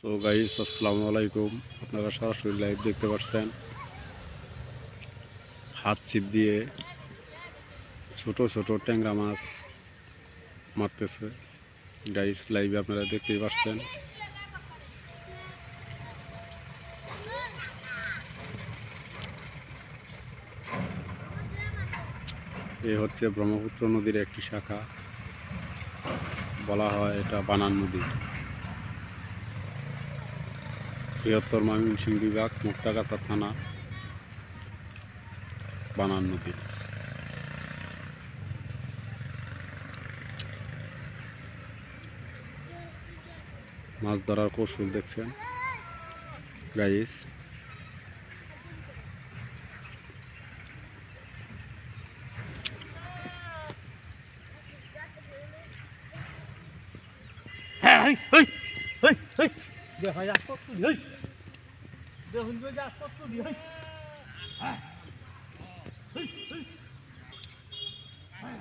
তো গাইস আসসালামু আলাইকুম। আপনারা সরাসরি লাইভ দেখতে পাচ্ছেন। হাত ছিপ দিয়ে ছোট ছোট ট্যাংরা মাছ মারতেছে। গাইস লাইভে আপনারা দেখতেই পাচ্ছেন। এ হচ্ছে ব্রহ্মপুত্র নদীর একটি শাখা। বলা হয় এটা বানান নদী। বৃহত্তর ময়মনসিংহ বিভাগ মুক্তাগাছা থানা বানান নদী মাছ ধরার কৌশল দেখছেন? Guys. Hey, hey, hey, hey. Giờ phải